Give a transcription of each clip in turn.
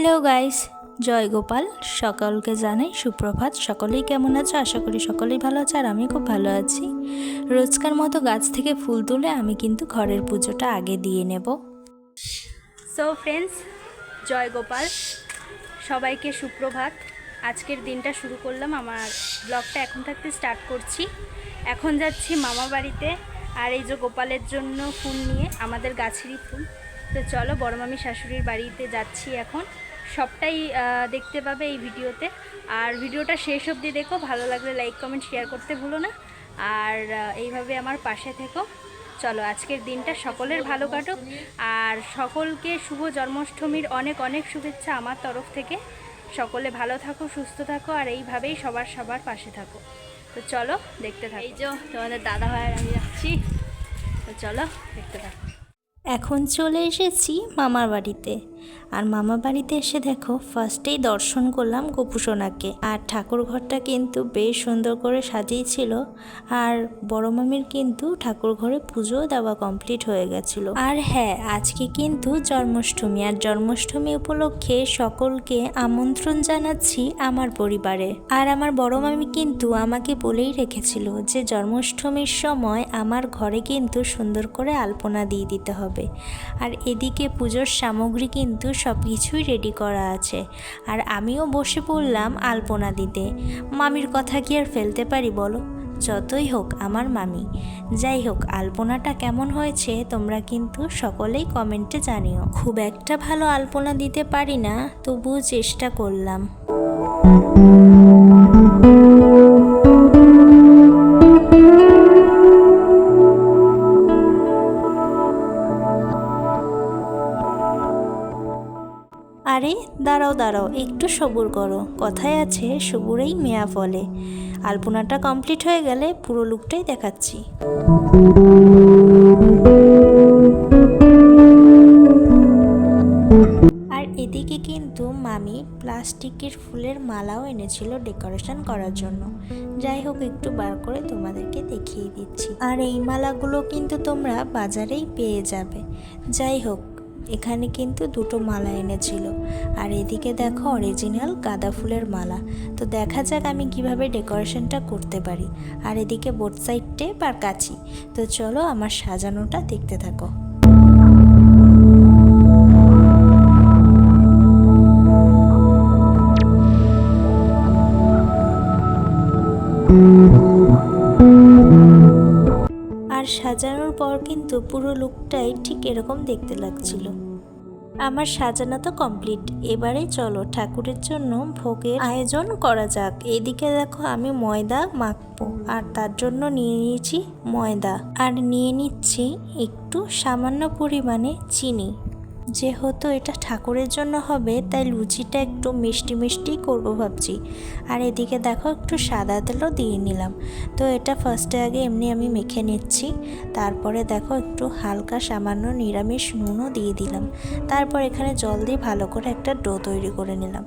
Hello guys জয় গোপাল, সকলকে জানাই সুপ্রভাত। সকলেই কেমন আছো? আশা করি সকলেই ভালো আছে আর আমি খুব ভালো আছি। রোজকার মতো গাছ থেকে ফুল তুলে আমি কিন্তু ঘরের পুজোটা আগে দিয়ে নেব। So friends Joy Gopal. সবাইকে সুপ্রভাত। আজকের দিনটা শুরু করলাম। আমার ব্লগটা এখন থাকতে স্টার্ট করছি। এখন যাচ্ছি মামা বাড়িতে আর এই যে গোপালের জন্য ফুল নিয়ে, আমাদের গাছেরই ফুল। তো চলো, বড় মামি শাশুড়ির বাড়িতে যাচ্ছি এখন। সবটাই দেখতে পাবে এই ভিডিওতে। আর ভিডিওটা শেষ অবধি দেখো, ভালো লাগলে লাইক কমেন্ট শেয়ার করতে ভুলো না। আর এইভাবে আমার পাশে থেকো। চলো, আজকের দিনটা সকলের ভালো কাটুক। আর সকলকে শুভ জন্মাষ্টমীর অনেক অনেক শুভেচ্ছা আমার তরফ থেকে। সকলে ভালো থাকো, সুস্থ থাকো, আর এইভাবেই সবার সবার পাশে থাকো। তো চলো, দেখতে থাকো। এই যে তোমাদের দাদা ভাইয়ের আমি যাচ্ছি। তো চলো, দেখতে থাকো। এখন চলে এসেছি মামার বাড়িতে। আর মামার বাড়িতে এসে দেখো ফার্স্টেই দর্শন করলাম গোপুসোনাকে। আর ঠাকুর ঘরটা কিন্তু বেশ সুন্দর করে সাজিয়েছিল। আর বড় মামির কিন্তু ঠাকুর ঘরে পুজো দেওয়া কমপ্লিট হয়ে গেছিল। আর হ্যাঁ আজকে কিন্তু জন্মাষ্টমী। আর জন্মাষ্টমী উপলক্ষে সকলকে আমন্ত্রণ জানাচ্ছি আমার পরিবারে। আর আমার বড় মামি কিন্তু আমাকে বলেই রেখেছিল যে, জন্মাষ্টমীর সময় আমার ঘরে কিন্তু সুন্দর করে আলপনা দিয়ে দিতে হবে। আর এদিকে পুজোর সামগ্রী কিন্তু সব কিছুই রেডি করা আছে। আর আমিও বসে পড়লাম আলপনা দিতে। মামির কথা কি আর ফেলতে পারি বলো? যতই হোক আমার মামি। যাই হোক, আলপনাটা কেমন হয়েছে তোমরা কিন্তু সকলেই কমেন্টে জানিও। খুব একটা ভালো আলপনা দিতে পারি না, তবুও চেষ্টা করলাম। দাঁড়াও দাঁড়াও, একটু সবুর করো। কথায় আছে, সবুরেই মেয়া ফলে আলপনাটা কমপ্লিট হয়ে গেলে পুরো লুকটাই দেখাচ্ছি। আর এদিকে কিন্তু মামি প্লাস্টিকের ফুলের মালাও এনেছিল ডেকোরেশন করার জন্য। যাই হোক, একটু বার করে তোমাদেরকে দেখিয়ে দিচ্ছি। আর এই মালাগুলো কিন্তু তোমরা বাজারেই পেয়ে যাবে। যাই হোক এখানে কিন্তু দুটো মালা এনেছিল। আর এদিকে দেখো অরিজিনাল গাঁদা ফুলের মালা। তো দেখা যাক আমি কীভাবে ডেকোরেশনটা করতে পারি। আর এদিকে বোর্ড সাইড টেপ আর কাছি তো চলো আমার সাজানোটা দেখতে থাকো। সাজানোর পর কিন্তু পুরো লুকটাই ঠিক এরকম দেখতে লাগছিল। আমার সাজানো তো কমপ্লিট। এবারে চলো ঠাকুরের জন্য ভোগের আয়োজন করা যাক। এদিকে দেখো আমি ময়দা মাখবো, আর তার জন্য নিয়ে নিয়েছি ময়দা। আর নিয়ে নিচ্ছি একটু সামান্য পরিমাণে চিনি। যেহেতু এটা ঠাকুরের জন্য হবে, তাই লুচিটা একটু মিষ্টি মিষ্টি করব ভাবছি। আর এদিকে দেখো একটু সাদা তেলও দিয়ে নিলাম। তো এটা ফার্স্টে আগে এমনি আমি মেখে নিচ্ছি। তারপরে দেখো একটু হালকা সামান্য নিরামিষ নুনও দিয়ে দিলাম। তারপর এখানে জল দিয়ে ভালো করে একটা ডো তৈরি করে নিলাম।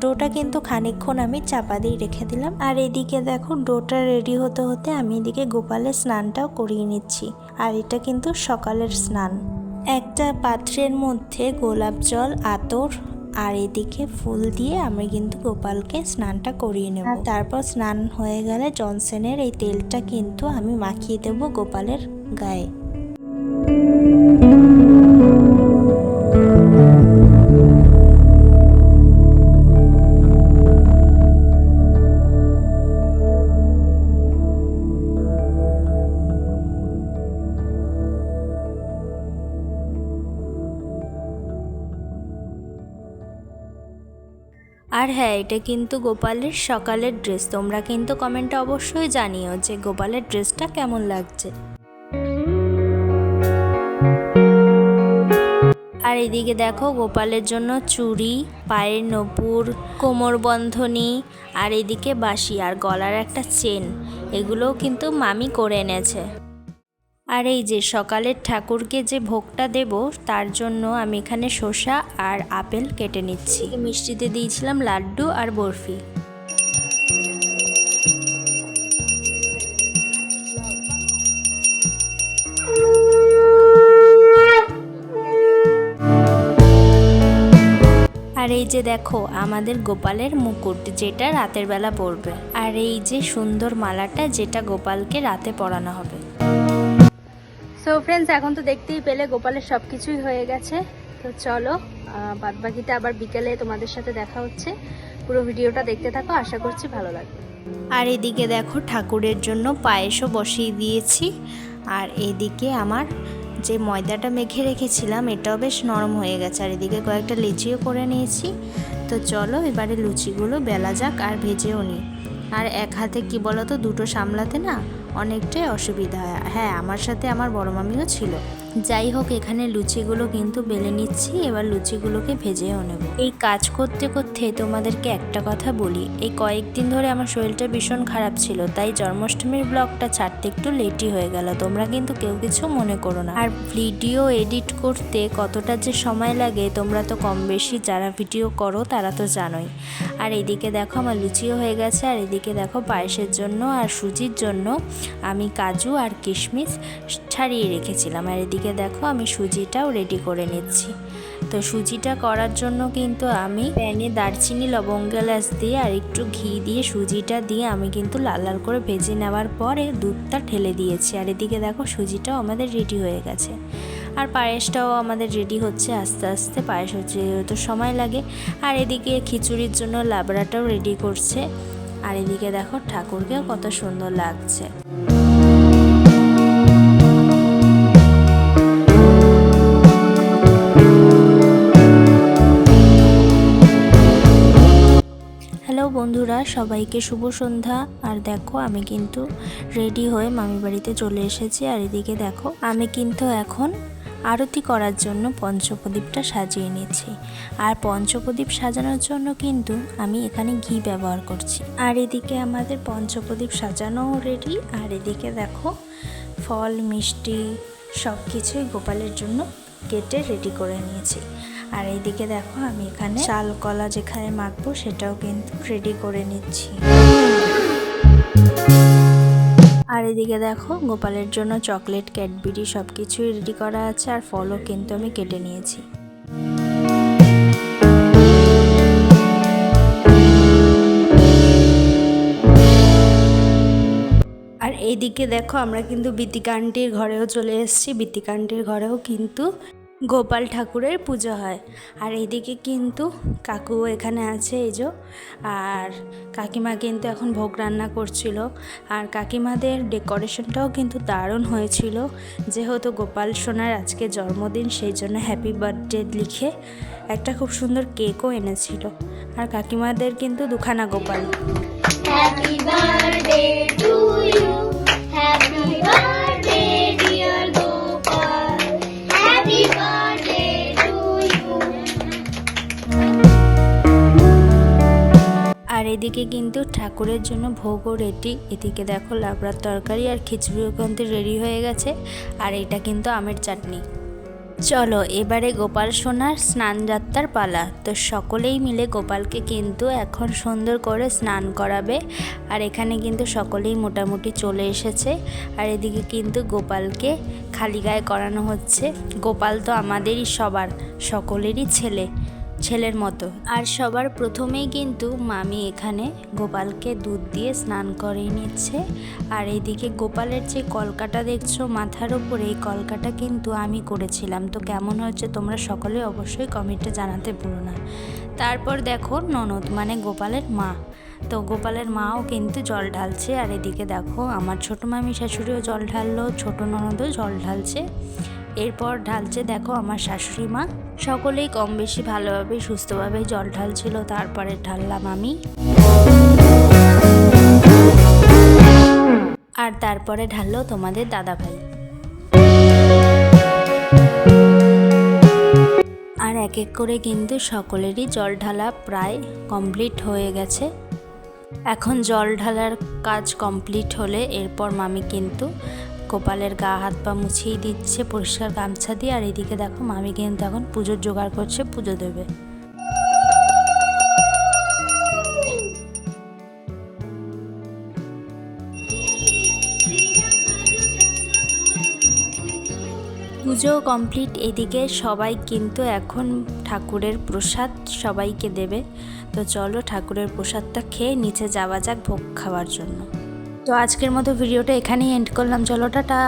ডোটা কিন্তু খানিকক্ষণ আমি চাপা দিয়ে রেখে দিলাম। আর এদিকে দেখো ডোটা রেডি হতে হতে আমি এদিকে গোপালের স্নানটাও করিয়ে নিচ্ছি। আর এটা কিন্তু সকালের স্নান। একটা পাত্রের মধ্যে গোলাপ জল, আতর আর এদিকে ফুল দিয়ে আমি কিন্তু গোপালকে স্নানটা করিয়ে নেব। তারপর স্নান হয়ে গেলে জনসেনের এই তেলটা কিন্তু আমি মাখিয়ে দেব গোপালের গায়ে। আর হ্যাঁ এটা কিন্তু গোপালের সকালের ড্রেস তোমরা কিন্তু কমেন্টে অবশ্যই জানিও যে গোপালের ড্রেসটা কেমন লাগছে। আর এদিকে দেখো গোপালের জন্য চুড়ি, পায়ের নপুর, কোমর বন্ধনী, আর এদিকে বাঁশি আর গলার একটা চেন। এগুলোও কিন্তু মামি করে এনেছে। আর এই যে সকালের ঠাকুরকে যে ভোগটা দেব, তার জন্য আমি এখানে শসা আর আপেল কেটে নিচ্ছি। মিষ্টিতে দিয়েছিলাম লাড্ডু আর বরফি। আর এই যে দেখো, আমাদের গোপালের মুকুট, যেটা রাতের বেলা পরবে। আর এই যে সুন্দর মালাটা, যেটা গোপালকে রাতে পরানো হবে। সো ফ্রেন্ডস এখন তো দেখতেই পেলে গোপালের সব কিছুই হয়ে গেছে। তো চলো বাদ বাকিটা আবার বিকেলে তোমাদের সাথে দেখা হচ্ছে। পুরো ভিডিওটা দেখতে থাকো, আশা করছি ভালো লাগবে। আর এদিকে দেখো, ঠাকুরের জন্য পায়েসও বসিয়ে দিয়েছি। আর এদিকে আমার যে ময়দাটা মেখে রেখেছিলাম, এটাও বেশ নরম হয়ে গেছে। আর এদিকে কয়েকটা লিচিও করে নিয়েছি। তো চলো, এবারে লুচিগুলো বেলা যাক আর ভেজেও নিই। আর এক হাতে কি বলো তো দুটো সামলাতে না অনেকটাই অসুবিধা। হয় হ্যাঁ আমার সাথে আমার বড় মামিও ছিল। যাই হোক এখানে লুচিগুলো কিন্তু বেলে নিচ্ছি, এবার লুচিগুলোকে ভেজেও নেব। এই কাজ করতে করতে তোমাদেরকে একটা কথা বলি, এই কয়েকদিন ধরে আমার শরীরটা ভীষণ খারাপ ছিল, তাই জন্মাষ্টমীর ব্লগটা ছাড়তে একটু লেটই হয়ে গেল, তোমরা কিন্তু কেউ কিছু মনে করো না। আর ভিডিও এডিট করতে কতটা যে সময় লাগে, তোমরা তো কম বেশি যারা ভিডিও করো, তারা তো জানোই। আর এদিকে দেখো আমার লুচিও হয়ে গেছে, আর এদিকে দেখো পায়েসের জন্য আর সুজির জন্য আমি কাজু আর কিশমিশ ছাড়িয়ে রেখেছিলাম, আর এদিকে দেখো আমি সুজিটাও রেডি করে নিচ্ছি। তো সুজিটা করার জন্য কিন্তু আমি প্যানে দারচিনি, লবঙ্গ এলাচ দিয়ে আর একটু ঘি দিয়ে সুজিটা দিয়ে আমি কিন্তু লাল লাল করে ভেজে নেওয়ার পরে দুধটা ঠেলে দিয়েছি। আর এদিকে দেখো সুজিটাও আমাদের রেডি হয়ে গেছে। আর পায়েসটাও আমাদের রেডি হচ্ছে আস্তে আস্তে, পায়েস হচ্ছে তো সময় লাগে। আর এদিকে খিচুড়ির জন্য লাবড়াটাও রেডি করছে। আর এদিকে দেখো ঠাকুরকেও কত সুন্দর লাগছে। সবাইকে শুভ সন্ধ্যা। আর দেখো, আমি কিন্তু রেডি হয়ে মামি বাড়িতে চলে এসেছি। আর এদিকে দেখো, আমি কিন্তু এখন আরতি করার জন্য পঞ্চপ্রদীপটা সাজিয়ে নিচ্ছি। আর পঞ্চপ্রদীপ সাজানোর জন্য কিন্তু আমি এখানে ঘি ব্যবহার করছি। আর এদিকে আমাদের পঞ্চপ্রদীপ সাজানোও রেডি আর এদিকে দেখো, ফল, মিষ্টি সব কিছুই গোপালের জন্য কেটে রেডি করে নিয়েছি। আর এইদিকে দেখো, আমি এখানে চাল কলা যেখানে মাখবো সেটাও কিন্তু রেডি করে নিচ্ছি। আর এদিকে দেখো, গোপালের জন্য চকলেট ক্যাডবেরি সব কিছুই রেডি করা আছে আর ফলও কিন্তু আমি কেটে নিয়েছি। আর এইদিকে দেখো, আমরা কিন্তু বিতিকান্টির ঘরেও চলে এসেছি। বিতিকান্টির ঘরেও কিন্তু গোপাল ঠাকুরের পুজো হয়। আর এইদিকে কিন্তু কাকু এখানে আছে এই যে। আর কাকিমা কিন্তু এখন ভোগ রান্না করছিল। আর কাকিমাদের ডেকোরেশনটাও কিন্তু দারুণ হয়েছিল। যেহেতু গোপাল সোনার আজকে জন্মদিন, সেই জন্য হ্যাপি বার্থডে লিখে একটা খুব সুন্দর কেকও এনেছিল। আর কাকিমাদের কিন্তু দুখানা Gopal. Happy birthday to you. Happy আর এদিকে কিন্তু ঠাকুরের জন্য ভোগও রেডি এদিকে দেখো লাবড়ার তরকারি আর খিচুড়িও কিন্তু রেডি হয়ে গেছে। আর এটা কিন্তু আমের চাটনি। চলো এবারে গোপাল সোনার স্নান যাত্রার পালা। তো সকলেই মিলে গোপালকে কিন্তু এখন সুন্দর করে স্নান করাবে। আর এখানে কিন্তু সকলেই মোটামুটি চলে এসেছে। আর এদিকে কিন্তু গোপালকে খালি গায়ে করানো হচ্ছে। গোপাল তো আমাদেরই সবার, সকলেরই ছেলে। ছেলের মতো। আর সবার প্রথমেই কিন্তু মামি এখানে গোপালকে দুধ দিয়ে স্নান করিয়ে নিচ্ছে। আর এইদিকে গোপালের যে কলকাটা দেখছ মাথার ওপরে এই কলকাটা কিন্তু আমি করেছিলাম। তো কেমন হচ্ছে তোমরা সকলে অবশ্যই কমেন্টে জানাতে ভুলো না। তারপর দেখো ননদ মানে গোপালের মা। তো গোপালের মাও কিন্তু জল ঢালছে। আর এদিকে দেখো আমার ছোটো মামি শাশুড়িও জল ঢাললো, ছোটো ননদও জল ঢালছে। এরপর ঢালছে, দেখো আমার শাশুড়ি মা। সকলেই কম বেশি ভালোভাবে, সুস্থভাবে জল ঢালছিল, তারপরে ঢাললাম আমি। আর তারপরে ঢাললো তোমাদের দাদা ভাই। আর এক এক করে কিন্তু সকলেরই জল ঢালা প্রায় কমপ্লিট হয়ে গেছে। এখন জল ঢালার কাজ কমপ্লিট হলে এরপর মামি কিন্তু গোপালের গা, হাত পা মুছিয়ে দিচ্ছে, পরিষ্কার গামছা দিয়ে। আর এদিকে দেখো, মামি কিন্তু এখন পুজোর জোগাড় করছে, পুজো দেবে। পুজো কমপ্লিট, এদিকে সবাই কিন্তু এখন ঠাকুরের প্রসাদ সবাইকে দেবে। তো চলো ঠাকুরের প্রসাদটা খেয়ে নিচে যাওয়া যাক ভোগ খাওয়ার জন্য। তো আজকের মতো ভিডিওটা এখানেই এন্ড করলাম। চলো টাটা।